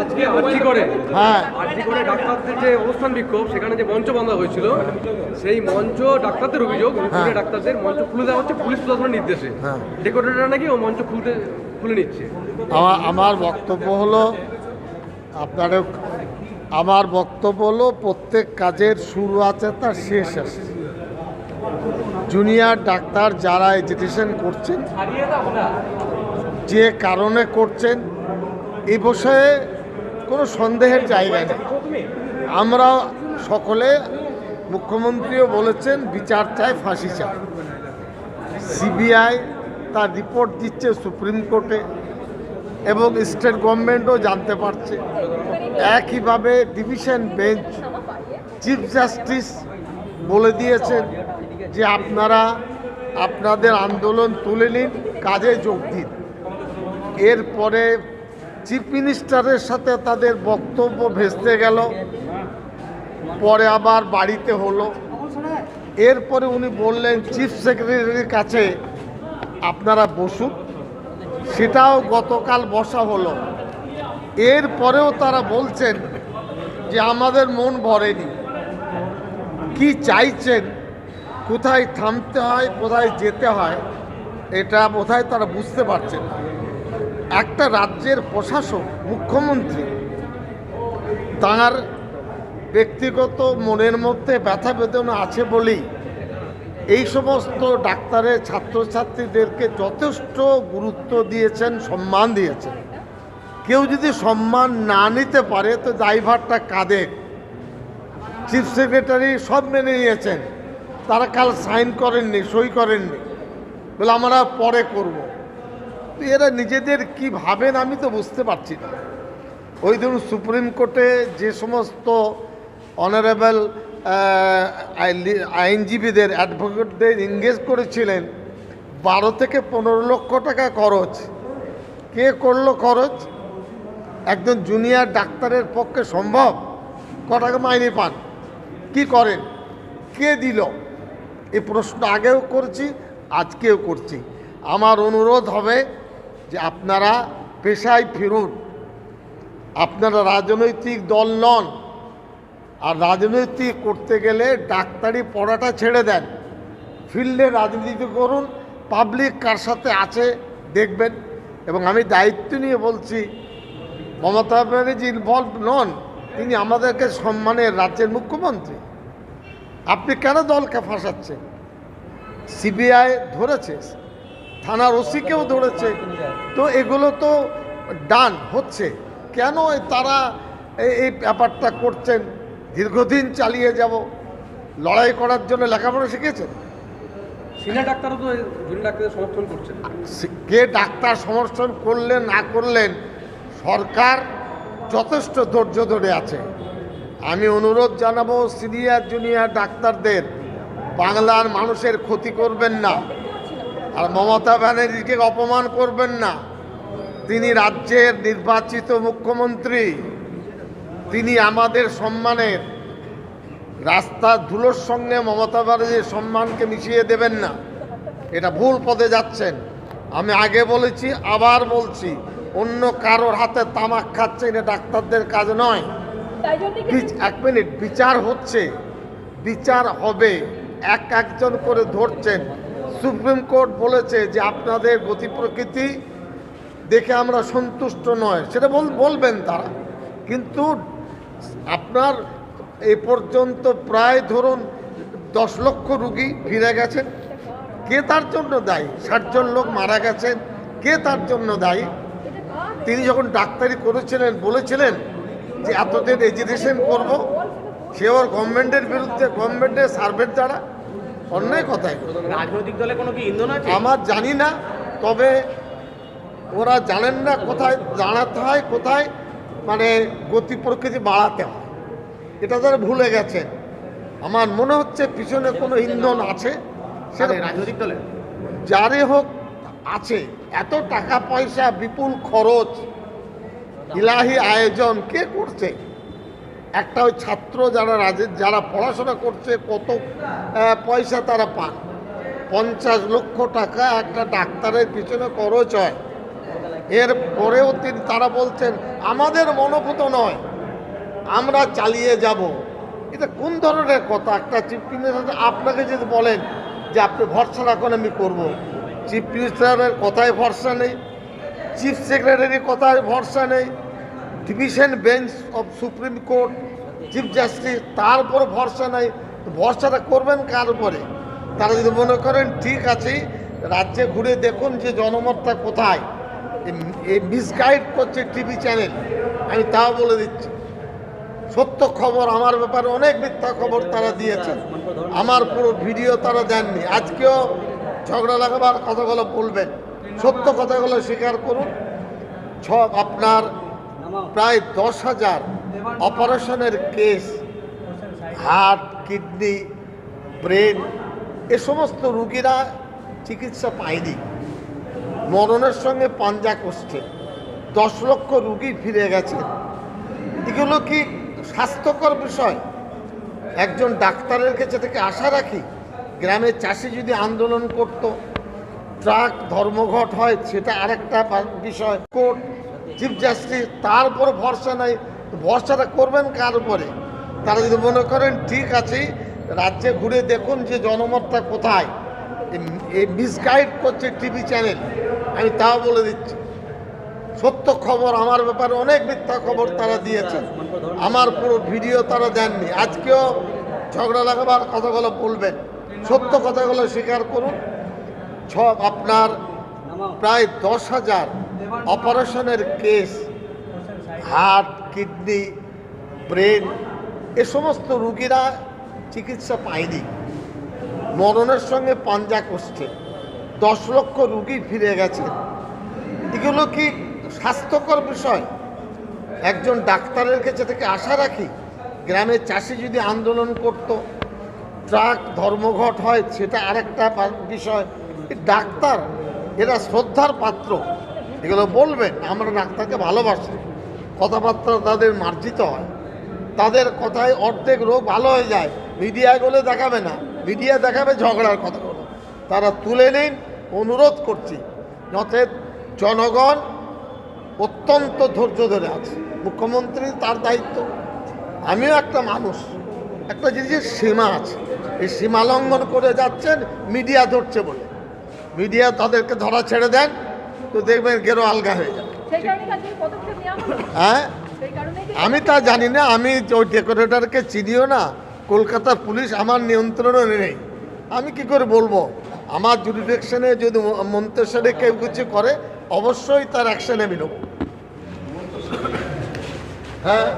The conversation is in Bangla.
আজকে আরজি করে। হ্যাঁ। আরজি করে ডাক্তারদের যে অবস্থান বিক্ষোভ সেখানে যে মঞ্চ বাঁধা হয়েছিল সেই মঞ্চ ডাক্তারদের অভিযোগ রূপপুরের ডাক্তারদের মঞ্চ খুলে দেওয়া হচ্ছে পুলিশ প্রশাসনের নির্দেশে। হ্যাঁ। ডেকোরেটররা নাকি ও মঞ্চ খুলতে খুলে নিচ্ছে। আমার আমার বক্তব্য হলো আপনারও আমার বক্তব্য হলো প্রত্যেক কাজের শুরু আছে তার শেষ আছে। জুনিয়র ডাক্তার যারা এডুকেশন করছেন যে কারণে করছেন এ বিষয়ে কোনো সন্দেহের জায়গা নেই। আমরা সকলে মুখ্যমন্ত্রীও বলেছেন, বিচার চায় ফাঁসি চায় সিবিআই তার রিপোর্ট দিচ্ছে সুপ্রিম কোর্টে এবং স্টেট গভর্নমেন্টও জানতে পারছে। একইভাবে ডিভিশন বেঞ্চ চিফ জাস্টিস বলে দিয়েছেন যে আপনারা আপনাদের আন্দোলন তুলে নিন, কাজে যোগ দিন। এরপরে চিফ মিনিস্টারের সাথে তাদের বক্তব্য ভেস্তে গেল। পরে আবার বাড়িতে হলো। এরপরে উনি বললেন চিফ সেক্রেটারির কাছে আপনারা বসুন। সেটাও গতকাল বসা হলো। এরপরেও তারা বলছেন যে, আমাদের মন ভরেনি। কি চাইছেন? কোথায় থামতে হয়? কোথায় যেতে হয়? এটা বোধহয় তারা বুঝতে পারছেন না। একটা রাজ্যের প্রশাসক, মুখ্যমন্ত্রী, তাঁর ব্যক্তিগত মনের মধ্যে ব্যথা বেদনা আছে বলেই এই সমস্ত ডাক্তারের ছাত্রছাত্রীদেরকে যথেষ্ট গুরুত্ব দিয়েছেন, সম্মান দিয়েছেন। কেউ যদি সম্মান না নিতে পারে, তো দায়ভারটা কাঁদে। চিফ সেক্রেটারি সব মেনে নিয়েছেন। তারা কাল সাইন করেননি, সই করেননি। বলে, আমরা পরে করব। এরা নিজেদের কি ভাবেন আমি তো বুঝতে পারছি না। ওই ধরুন সুপ্রিম কোর্টে যে সমস্ত অনারেবল আইনজীবীদের অ্যাডভোকেটদের এঙ্গেজ করেছিলেন, বারো থেকে পনেরো লক্ষ টাকা খরচ। কে করল খরচ? একজন জুনিয়র ডাক্তারের পক্ষে সম্ভব? ক টাকা মাইনে পান? কি করেন? কে দিল? এই প্রশ্ন আগেও করছি, আজকেও করছি। আমার অনুরোধ হবে যে আপনারা পেশায় ফিরুন। আপনারা রাজনৈতিক দল নন। আর রাজনৈতিক করতে গেলে ডাক্তারি পড়াটা ছেড়ে দেন। ফিল্ডে রাজনীতি করুন, পাবলিক কার সাথে আছে দেখবেন। এবং আমি দায়িত্ব নিয়ে বলছি, মমতা ব্যানার্জি ইনভলভ নন, তিনি আমাদেরকে সম্মানের রাজ্যের মুখ্যমন্ত্রী। আপনি কেন দলকে ফাঁসাচ্ছেন? সিবিআই ধরেছে। থানার ওসিকেও ধরেছে। তো এগুলো তো ডান হচ্ছে। কেন তারা এই ব্যাপারটা করছেন? দীর্ঘদিন চালিয়ে যাব। লড়াই করার জন্য লেখাপড়া শিখেছেন? ডাক্তারও তো সমর্থন করছেন। কে ডাক্তার সমর্থন করলেন না করলেন সরকার যথেষ্ট ধৈর্য ধরে আছে। আমি অনুরোধ জানাব সিনিয়র জুনিয়র ডাক্তারদের বাংলার মানুষের ক্ষতি করবেন না। আর মমতা ব্যানার্জিকে অপমান করবেন না। তিনি রাজ্যের নির্বাচিত মুখ্যমন্ত্রী। তিনি আমাদের সম্মানের রাস্তা ধুলোর সঙ্গে মমতা ব্যানার্জির সম্মানকে মিশিয়ে দেবেন না। এটা ভুল পদে যাচ্ছেন। আমি আগে বলেছি আবার বলছি অন্য কারোর হাতে তামাক খাচ্ছে এটা ডাক্তারদের কাজ নয়। এক মিনিট বিচার হচ্ছে। বিচার হবে। এক একজন করে ধরছেন। সুপ্রিম কোর্ট বলেছে যে আপনাদের গতি প্রকৃতি দেখে আমরা সন্তুষ্ট নয়। সেটা বলবেন তারা। কিন্তু আপনার এ পর্যন্ত প্রায় ধরুন দশ লক্ষ রুগী ফিরে গেছেন কে তার জন্য দায়ী? ষাটজন লোক মারা গেছেন কে তার জন্য দায়ী? তিনি যখন ডাক্তারি করেছিলেন, বলেছিলেন যে এতদিন এডুকেশন করব সে ওর গভর্নমেন্টের বিরুদ্ধে গভর্নমেন্টের সার্ভের দ্বারা অন্যায় কথাই। রাজনৈতিক দলে কোনো কি ইন্ধন আছে? আমার জানি না তবে ওরা জানেন না কোথায় দাঁড়াতে হয় কোথায় মানে গতি প্রকৃতি বাড়াতে হয়। এটা তারা ভুলে গেছে আমার মনে হচ্ছে পিছনে কোনো ইন্ধন আছে। সেটা রাজনৈতিক দলে? যারে হোক আছে। এত টাকা পয়সা বিপুল খরচ ইলাহি আয়োজন কে করছে? একটা ওই ছাত্র যারা রাজে, যারা পড়াশোনা করছে, কত পয়সা তারা পান পঞ্চাশ লক্ষ টাকা একটা ডাক্তারের পিছনে খরচ হয়। এর পরেও তিনি, তারা বলছেন, আমাদের মনোভূত নয়। আমরা চালিয়ে যাব। এটা কোন ধরনের কথা? একটা চিফ মিনিস্টার, আপনাকে যদি বলেন যে আপনি ভরসা রাখুন, আমি করব। চিফ মিনিস্টারের কথায় ভরসা নেই। চিফ সেক্রেটারির কথায় ভরসা নেই। Division bench of supreme court chief justice তার উপর ভরসা নেই। ভরসাটা করবেন কার উপরে? তারা যদি মনে করেন, ঠিক আছে, রাজ্যে ঘুরে দেখুন যে জনমতটা কোথায়। মিসগাইড করছে টিভি চ্যানেল আমি তাও বলে দিচ্ছি। সত্য খবর আমার ব্যাপারে অনেক মিথ্যা খবর তারা দিয়েছেন আমার পুরো ভিডিও তারা দেননি। আজকেও ঝগড়া লাগাবার কথাগুলো বলবেন। সত্য কথাগুলো স্বীকার করুন। সব আপনার প্রায় দশ হাজার অপারেশনের কেস, হার্ট, কিডনি, ব্রেন, এ সমস্ত রুগীরা চিকিৎসা পায়নি। মরণের সঙ্গে পাঞ্জা করছে দশ লক্ষ রুগী ফিরে গেছে। এগুলো কি স্বাস্থ্যকর বিষয়? একজন ডাক্তারের কাছে থেকে আশা রাখি, গ্রামের চাষি যদি আন্দোলন করত, ট্রাক ধর্মঘট হয়, সেটা আরেকটা বিষয়। কোর্ট চিফ জাস্টিস তার উপর ভরসা নাই। ভরসাটা করবেন কার উপরে? তারা যদি মনে করেন, ঠিক আছে, রাজ্যে ঘুরে দেখুন যে জনমতটা কোথায়। এই- মিসগাইড করছে টিভি চ্যানেল আমি তাও বলে দিচ্ছি। সত্য খবর আমার ব্যাপারে অনেক মিথ্যা খবর তারা দিয়েছেন। আমার পুরো ভিডিও তারা দেননি। আজকেও ঝগড়া লাগাবার কথাগুলো বলবেন। সত্য কথাগুলো স্বীকার করুন। সব আপনার প্রায় দশ হাজার অপারেশনের কেস, হার্ট, কিডনি, ব্রেন, এ সমস্ত রুগীরা চিকিৎসা পায়নি। মরণের সঙ্গে পাঞ্জা করছে দশ লক্ষ রুগী ফিরে গেছে। এগুলো কি স্বাস্থ্যকর বিষয়? একজন ডাক্তারের কাছে থেকে আশা রাখি, গ্রামের চাষি যদি আন্দোলন করত, ট্রাক, ধর্মঘট হয়, সেটা আরেকটা বিষয়। ডাক্তার, এরা শ্রদ্ধার পাত্র। এগুলো বলবেন আমরা ডাক্তারকে ভালোবাসি। কথাবার্তা তাদের মার্জিত হয়। তাদের কথায় অর্ধেক রোগ ভালো হয়ে যায়, মিডিয়ায় বলে দেখাবে না। মিডিয়া দেখাবে ঝগড়ার কথাগুলো তারা তুলে নিন, অনুরোধ করছি, নচেত জনগণ অত্যন্ত ধৈর্য ধরে আছে। মুখ্যমন্ত্রী তার দায়িত্ব। আমিও একটা মানুষ, একটা জিনিসের সীমা আছে। এই সীমা লঙ্ঘন করে যাচ্ছেন, মিডিয়া ধরছে বলে। মিডিয়া তাদেরকে ধরা ছেড়ে দেন। তো দেখবেন গেরো আলগা হয়ে যাবে। হ্যাঁ? আমি তা জানি না আমি ওই ডেকোরেটরকে চিনিও না কলকাতা পুলিশ আমার নিয়ন্ত্রণও নেই। আমি কি করে বলব? আমার জুডিডিকশনে যদি মন্তেশ্বরে কেউ কিছু করে অবশ্যই তার অ্যাকশন আমি নেব হ্যাঁ?